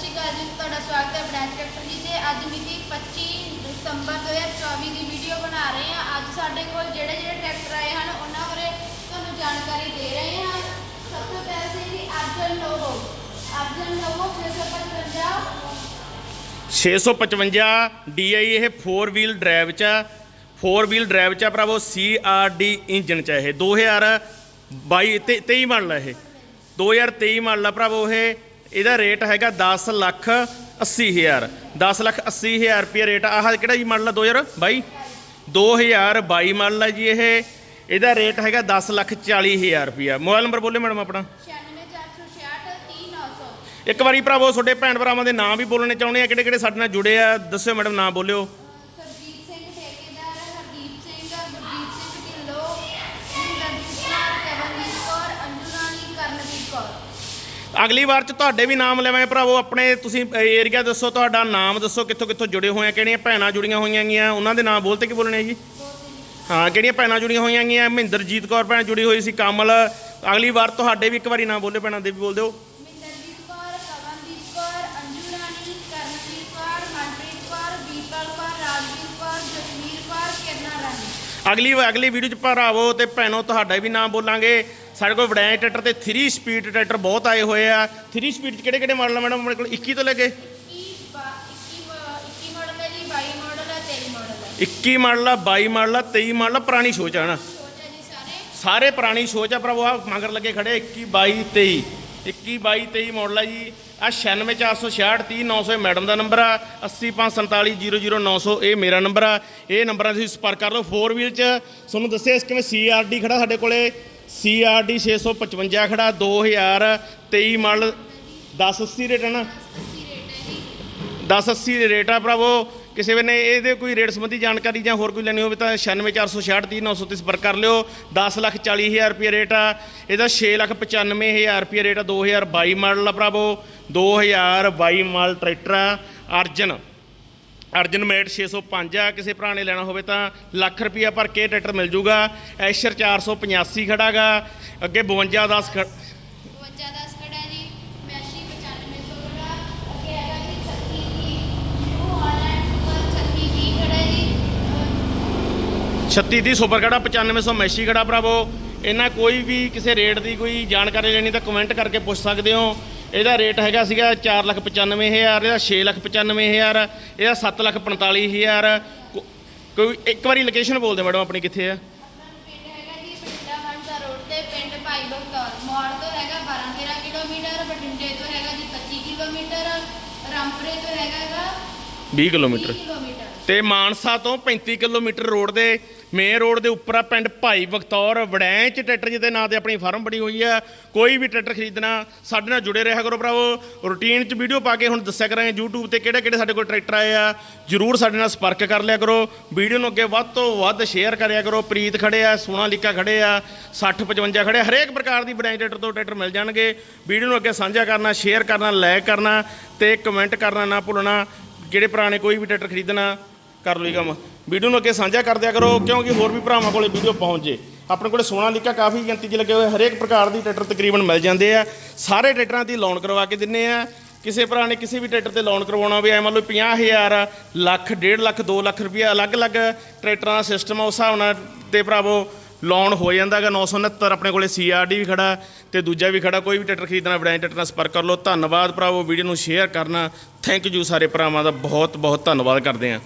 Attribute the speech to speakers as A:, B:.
A: ਸ਼੍ਰੀ ਅਕਾਲ ਜੀ, ਤੁਹਾਡਾ ਸਵਾਗਤ ਹੈ ਬ੍ਰਾਂਚ ਟਰੈਕਟਰ ਜੀ ਤੇ ਅੱਜ ਮਿਤੀ 25 ਦਸੰਬਰ 2024 ਦੀ ਵੀਡੀਓ ਬਣਾ ਰਹੇ ਹਾਂ। ਅੱਜ ਸਾਡੇ ਕੋਲ ਜਿਹੜੇ ਜਿਹੜੇ ਟਰੈਕਟਰ ਆਏ ਹਨ, ਉਹਨਾਂ ਬਾਰੇ ਤੁਹਾਨੂੰ ਜਾਣਕਾਰੀ ਦੇ ਰਹੇ ਹਾਂ। ਸਭ ਤੋਂ ਪਹਿਲਾਂ ਸੀ ਜੀ Arjun logo Arjun logo 655
B: 655 DI ਇਹ 4 ਵੀਲ ਡਰਾਈਵ ਚ 4 ਵੀਲ ਡਰਾਈਵ ਚ ਭਰਾਵੋ CRD ਇੰਜਨ ਚ ਆ ਇਹ। 2022 ਤੇ 23 ਮਾਡਲ ਆ ਇਹ। 2023 ਮਾਡਲ ਆ ਭਰਾਵੋ ਇਹ। ਇਹਦਾ ਰੇਟ ਹੈਗਾ 10 ਲੱਖ 80 ਹਜ਼ਾਰ। 10 ਲੱਖ 80 ਹਜ਼ਾਰ ਰੁਪਏ ਰੇਟ ਆਹ ਕਿਹੜਾ ਜੀ ਮਾਡਲ ਆ 2022 2022 ਮਾਡਲ ਆ ਜੀ ਇਹ। ਇਹਦਾ ਰੇਟ ਹੈਗਾ 10 ਲੱਖ 40 ਹਜ਼ਾਰ ਰੁਪਿਆ ਮੋਬਾਈਲ ਨੰਬਰ ਬੋਲੇ ਮੈਡਮ ਆਪਣਾ। ਇੱਕ ਵਾਰੀ ਭਰਾਵੋ, ਤੁਹਾਡੇ ਭੈਣ ਭਰਾਵਾਂ ਦੇ ਨਾਮ ਵੀ ਬੋਲਣੇ ਚਾਹੁੰਦੇ ਆ। ਕਿਹੜੇ ਕਿਹੜੇ ਸਾਡੇ ਨਾਲ ਜੁੜੇ ਆ? ਦੱਸਿਓ ਮੈਡਮ ਨਾਮ ਬੋਲਿਓ
A: ਸਰਜੀਤ ਸਿੰਘ ਠੇਕੇਦਾਰ ਹਰਦੀਪ ਸਿੰਘ ਗੁਰਜੀਤ ਸਿੰਘ ਢਿੱਲੋਂ ਇੰਦਰਜੀਤ ਕੌਰ ਕਵਨਦੀਪ ਕੌਰ ਅੰਜੂ ਰਾਣੀ ਕਰਨਦੀਪ ਕੌਰ
B: ਅਗਲੀ ਵਾਰ ਚ ਤੁਹਾਡੇ ਵੀ ਨਾਮ ਲੈਵਾਂ ਭਰਾਵੋ, ਆਪਣੇ ਤੁਸੀਂ ਏਰੀਆ ਦੱਸੋ, ਤੁਹਾਡਾ ਨਾਮ ਦੱਸੋ, ਕਿੱਥੋਂ ਕਿੱਥੋਂ ਜੁੜੇ ਹੋਏ ਆ, ਕਿਹੜੀਆਂ ਭੈਣਾਂ ਜੁੜੀਆਂ ਹੋਈਆਂ ਗੀਆਂ, ਉਹਨਾਂ ਦੇ ਨਾਮ ਬੋਲਤੇ ਕੀ ਬੋਲਣੇ ਆ ਜੀ? ਹਾਂ, ਕਿਹੜੀਆਂ ਭੈਣਾਂ ਜੁੜੀਆਂ ਹੋਈਆਂ ਗੀਆਂ, ਮਹਿੰਦਰਜੀਤ ਕੌਰ ਭੈਣ ਜੁੜੀ ਹੋਈ ਸੀ, ਕਮਲ, ਅਗਲੀ ਵਾਰ ਤੁਹਾਡੇ ਵੀ ਇੱਕ ਵਾਰੀ ਨਾਮ ਬੋਲੇ, ਭੈਣਾਂ ਦੇ ਵੀ ਬੋਲ ਦਿਓ।
A: ਮਿੰਦਰਜੀਤ ਕੌਰ ਕਵਨਦੀਪ ਕੌਰ, ਅੰਜੂ ਰਾਣੀ, ਕਰਨਦੀਪ ਕੌਰ, ਮਨਪ੍ਰੀਤ ਕੌਰ ਵੀਰਪਾਲ ਕੌਰ, ਰਾਜਵੀਰ ਕੌਰ, ਜਸਵੀਰ ਕੌਰ, ਕਿਰਨਾ ਰਾਣੀ।
B: ਅਗਲੀ ਅਗਲੀ ਵੀਡੀਓ ਚ ਭਰਾਵੋ ਤੇ ਭੈਣੋ ਤੁਹਾਡਾ ਵੀ ਨਾਮ ਬੋਲਾਂਗੇ। ਸਾਡੇ ਕੋਲ ਵਡੈਂ ਟਰੈਕਟਰ ਤੇ 3 ਸਪੀਡ ਟਰੈਕਟਰ ਬਹੁਤ ਆਏ ਹੋਏ ਆ। 3 ਸਪੀਡ ਚ ਕਿਹੜੇ ਕਿਹੜੇ ਮਾਡਲ ਆ ਮੈਡਮ ਆਪਣੇ ਕੋਲ 21 ਤੋਂ ਲੈ ਕੇ?
A: 21 ਬਾ- 21 ਮ- 21 ਮਾਡਲ ਹੈ ਜੀ 22 ਮਾਡਲ ਹੈ 23 ਮਾਡਲ ਹੈ
B: 21 ਮਾਡਲ ਆ 22 ਮਾਡਲ ਆ 23 ਮਾਡਲ ਆ ਪੁਰਾਣੀ ਸੋਚ ਆ ਨਾ।
A: ਸੋਚ ਹੈ ਜੀ ਸਾਰੇ।
B: ਸਾਰੇ ਪੁਰਾਣੀ ਸੋਚ ਆ ਭਰਾਵੋ ਆ ਮਗਰ ਲੱਗੇ ਖੜੇ 21 22 23 21 22 23 ਮਾਡਲ ਆ ਜੀ। ਆ 96466 30900 ਮੈਡਮ ਦਾ ਨੰਬਰ ਆ। 854700900 ਇਹ ਮੇਰਾ ਨੰਬਰ ਆ। ਇਹ ਨੰਬਰਾਂ ਤੁਸੀਂ ਸੰਪਰਕ ਕਰ ਲਓ 4 ਵੀਲ 'ਚ। ਤੁਹਾਨੂੰ ਦੱਸਿਆ ਇਸ ਕਿਵੇਂ CRD ਖੜਾ ਸਾਡੇ ਕੋਲੇ। CRD 655 ਖੜਾ 2023 ਮਾਡਲ 1080 ਰੇਟ ਹੈ ਨਾ।
A: 80 ਰੇਟ ਹੈ ਜੀ।
B: 1080 ਦੇ ਰੇਟ ਆ ਭਰਾਵੋ। ਕਿਸੇ ਵੇਲੇ ਇਹਦੇ ਕੋਈ ਰੇਟ ਸੰਬੰਧੀ ਜਾਣਕਾਰੀ ਜਾਂ ਹੋਰ ਕੋਈ ਲੈਣੀ ਹੋਵੇ ਤਾਂ 96466 ਤੇ ਸੰਪਰਕ ਕਰ ਲਿਓ। 10 ਲੱਖ 40 ਹਜ਼ਾਰ ਰੁਪਏ ਰੇਟ ਆ। ਇਹਦਾ 6 ਲੱਖ 95 ਹਜ਼ਾਰ ਰੁਪਏ ਰੇਟ ਆ। 2022 ਮਾਡਲ ਆ ਭਰਾਵੋ। 2022 ਮਾਡਲ ਟਰੈਕਟਰ ਆ। ਅਰਜਨ। ਅਰਜਨ ਮੇਟ 605 ਆ। ਕਿਸੇ ਭਰਾ ਨੇ ਲੈਣਾ ਹੋਵੇ ਤਾਂ ਲੱਖ ਰੁਪਿਆ ਭਰ ਕੇ ਟਰੈਕਟਰ ਮਿਲ ਜੂਗਾ। ਐਸ਼ਰ 485 ਖੜਾਗਾ ਅੱਗੇ 52 10 ਖ-
A: 52 10 ਖੜਾ ਜੀ ਮੈਸ਼ੀ 9500 ਖੜਾ ਅੱਗੇ ਹੈਗਾ ਜੀ 36 ਦੀ ਨਿਊ ਹਾਲੈਂਡ ਸੁਪਰ 36 ਦੀ ਖੜਾ ਜੀ ਅਹ
B: 36 ਦੀ ਸੁਪਰ ਖੜਾ 9500 ਮੈਸ਼ੀ ਖੜਾ ਭਰਾਵੋ ਇਹਨਾਂ ਕੋਈ ਵੀ ਕਿਸੇ ਰੇਟ ਦੀ ਕੋਈ ਜਾਣਕਾਰੀ ਲੈਣੀ ਤਾਂ ਕਮੈਂਟ ਕਰਕੇ ਪੁੱਛ ਸਕਦੇ ਹੋ ਇਹਦਾ ਰੇਟ ਹੈਗਾ ਸੀਗਾ 495000 ਇਹਦਾ 695000 ਇਹਦਾ 745000 ਕੋ- ਕੋਈ ਇੱਕ ਵਾਰੀ ਲੋਕੇਸ਼ਨ ਬੋਲ ਦਿਓ ਮੈਡਮ ਆਪਣੀ ਕਿੱਥੇ ਆ
A: ਆਪਣਾ ਪਿੰਡ ਹੈਗਾ ਜੀ ਬਠਿੰਡਾ ਹੰਸਾ ਰੋਡ ਤੇ ਪਿੰਡ ਭਾਈ ਬਖਤੌਰ ਮੋੜ ਤੋਂ ਹੈਗਾ 12 13 ਕਿਲੋਮੀਟਰ ਬਠਿੰਡੇ ਤੋਂ ਹੈਗਾ ਜੀ 25 ਕਿਲੋਮੀਟਰ ਰਾਮਪੁਰੇ ਤੋਂ ਹੈਗਾ
B: 20 ਕਿਲੋਮੀਟਰ ਤੇ ਮਾਨਸਾ ਤੋਂ 35 ਕਿਲੋਮੀਟਰ ਰੋਡ ਦੇ ਮੇਨ ਰੋਡ ਦੇ ਉੱਪਰ ਆ ਪਿੰਡ ਭਾਈ ਬਖਤੌਰ ਵੜੈਂ ਟਰੈਕਟਰ ਜਿਹਦੇ ਨਾਂ ਤੇ ਆਪਣੀ ਫਾਰਮ ਬਣੀ ਹੋਈ ਆ। ਕੋਈ ਵੀ ਟਰੈਕਟਰ ਖਰੀਦਣਾ ਸਾਡੇ ਨਾਲ ਜੁੜੇ ਰਿਹਾ ਕਰੋ ਭਰਾਵੋ। ਰੂਟੀਨ ਚ ਵੀਡੀਓ ਪਾ ਕੇ ਹੁਣ ਦੱਸਿਆ ਕਰਾਂਗੇ YouTube ਤੇ ਕਿਹੜੇ ਕਿਹੜੇ ਸਾਡੇ ਕੋਲ ਟਰੈਕਟਰ ਆਏ ਆ। ਜਰੂਰ ਸਾਡੇ ਨਾਲ ਸੰਪਰਕ ਕਰ ਲਿਆ ਕਰੋ। ਵੀਡੀਓ ਨੂੰ ਅੱਗੇ ਵੱਧ ਤੋਂ ਵੱਧ ਸ਼ੇਅਰ ਕਰਿਆ ਕਰੋ। ਪ੍ਰੀਤ ਖੜੇ ਆ ਸੋਨਾ ਸੋਨਾਲੀਕਾ ਖੜੇ ਆ 60 55 ਖੜੇ ਆ। ਹਰੇਕ ਪ੍ਰਕਾਰ ਦੀ ਵੜੈਂ ਟਰੈਕਟਰ ਤੋਂ ਟਰੈਕਟਰ ਮਿਲ ਜਾਣਗੇ। ਵੀਡੀਓ ਨੂੰ ਅੱਗੇ ਸਾਂਝਾ ਕਰਨਾ ਸ਼ੇਅਰ ਕਰਨਾ ਲਾਈਕ ਕਰਨਾ ਤੇ ਕਮੈਂਟ ਕਰਨਾ ਨਾ ਭੁੱਲਣਾ। ਜਿਹੜੇ ਪੁਰਾਣੇ ਕੋਈ ਵੀ ਟਰੈਕਟਰ ਖਰੀਦਣਾ ਕਰ ਲਓ ਕੰਮ। ਵੀਡੀਓ ਨੂੰ ਅੱਗੇ ਸਾਂਝਾ ਕਰ ਦਿਆ ਕਰੋ, ਕਿਉਂਕਿ ਹੋਰ ਵੀ ਭਰਾਵਾਂ ਕੋਲੇ ਵੀਡੀਓ ਪਹੁੰਚ ਜੇ। ਆਪਣੇ ਕੋਲੇ ਸੋਨਾਲੀਕਾ ਕਾਫੀ ਗਿਣਤੀ 'ਚ ਲੱਗੇ ਹੋਏ ਹਰੇਕ ਪ੍ਰਕਾਰ ਦੀ ਟਰੈਕਟਰ ਤਕਰੀਬਨ ਮਿਲ ਜਾਂਦੇ ਆ। ਸਾਰੇ ਟਰੈਕਟਰਾਂ ਦੀ ਲੋਨ ਕਰਵਾ ਕੇ ਦਿੰਨੇ ਆ। ਕਿਸੇ ਭਰਾ ਨੇ ਕਿਸੇ ਵੀ ਟਰੈਕਟਰ ਤੇ ਲੋਨ ਕਰਵਾਉਣਾ ਹੋਵੇ, ਐ ਮੰਨ ਲਓ 50000 ਲੱਖ 1.5 ਲੱਖ 2 ਲੱਖ ਰੁਪਏ ਅਲੱਗ-ਅਲੱਗ ਟਰੈਕਟਰਾਂ ਦਾ ਸਿਸਟਮ ਆ, ਉਸ ਹਿਸਾਬ ਨਾਲ ਤੇ ਭਰਾਵੋ ਲੋਨ ਹੋ ਜਾਂਦਾਗਾ। 969 ਆਪਣੇ ਕੋਲੇ ਸੀਆਰਡੀ ਵੀ ਖੜਾ, ਤੇ ਦੂਜਾ ਵੀ ਖੜਾ। ਕੋਈ ਵੀ ਟਰੈਕਟਰ ਖਰੀਦਣਾ ਬੜਾਈ ਟਰੈਕਟਰ ਨਾਲ ਸੰਪਰਕ ਕਰ ਲਓ। ਧੰਨਵਾਦ ਭਰਾਵੋ, ਵੀਡੀਓ ਨੂੰ ਸ਼ੇਅਰ ਕਰਨਾ। ਥੈਂਕ ਯੂ ਸਾਰੇ ਭਰਾਵਾਂ ਦਾ। ਬਹੁਤ ਬਹੁਤ ਧੰਨਵਾਦ ਕਰਦੇ ਹਾਂ।